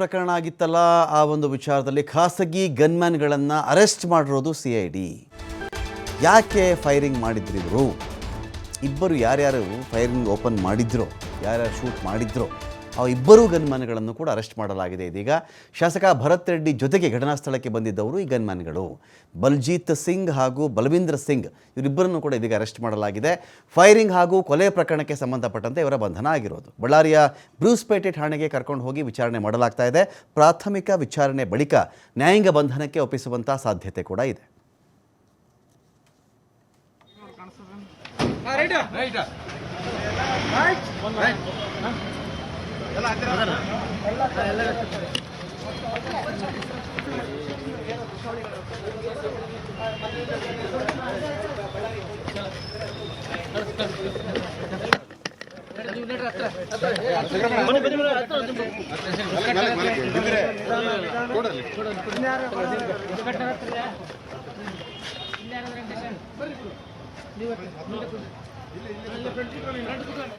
ಪ್ರಕರಣ ಆಗಿತ್ತಲ್ಲ, ಆ ಒಂದು ವಿಚಾರದಲ್ಲಿ ಖಾಸಗಿ ಗನ್ಮ್ಯಾನ್ಗಳನ್ನು ಅರೆಸ್ಟ್ ಮಾಡಿರೋದು ಸಿ ಐ ಡಿ ಯಾಕೆ ಫೈರಿಂಗ್ ಮಾಡಿದ್ರು ಇವರು? ಇಬ್ಬರು ಯಾರ್ಯಾರು ಫೈರಿಂಗ್ ಓಪನ್ ಮಾಡಿದ್ರೋ? ಯಾರ್ಯಾರು ಶೂಟ್ ಮಾಡಿದ್ರೋ? ಇಬ್ಬರೂ ಗನ್ಮನ್ಗಳನ್ನು ಕೂಡ ಅರೆಸ್ಟ್ ಮಾಡಲಾಗಿದೆ. ಇದೀಗ ಶಾಸಕ ಭರತ್ ರೆಡ್ಡಿ ಜೊತೆಗೆ ಘಟನಾ ಸ್ಥಳಕ್ಕೆ ಬಂದಿದ್ದವರು ಈ ಗನ್ಮನ್ಗಳು. ಬಲ್ಜೀತ್ ಸಿಂಗ್ ಹಾಗೂ ಬಲವೀಂದ್ರ ಸಿಂಗ್ ಇವರಿಬ್ಬರನ್ನು ಕೂಡ ಇದೀಗ ಅರೆಸ್ಟ್ ಮಾಡಲಾಗಿದೆ. ಫೈರಿಂಗ್ ಹಾಗೂ ಕೊಲೆ ಪ್ರಕರಣಕ್ಕೆ ಸಂಬಂಧಪಟ್ಟಂತೆ ಇವರ ಬಂಧನ ಆಗಿರೋದು. ಬಳ್ಳಾರಿಯ ಬ್ರೂಸ್ಪೇಟೆ ಠಾಣೆಗೆ ಕರ್ಕೊಂಡು ಹೋಗಿ ವಿಚಾರಣೆ ಮಾಡಲಾಗ್ತಾ ಇದೆ. ಪ್ರಾಥಮಿಕ ವಿಚಾರಣೆ ಬಳಿಕ ನ್ಯಾಯಾಂಗ ಬಂಧನಕ್ಕೆ ಒಪ್ಪಿಸುವಂಥ ಸಾಧ್ಯತೆ ಕೂಡ ಇದೆ. ರೈಟ್. ರೈಟ್. ರೈಟ್. ನೀವು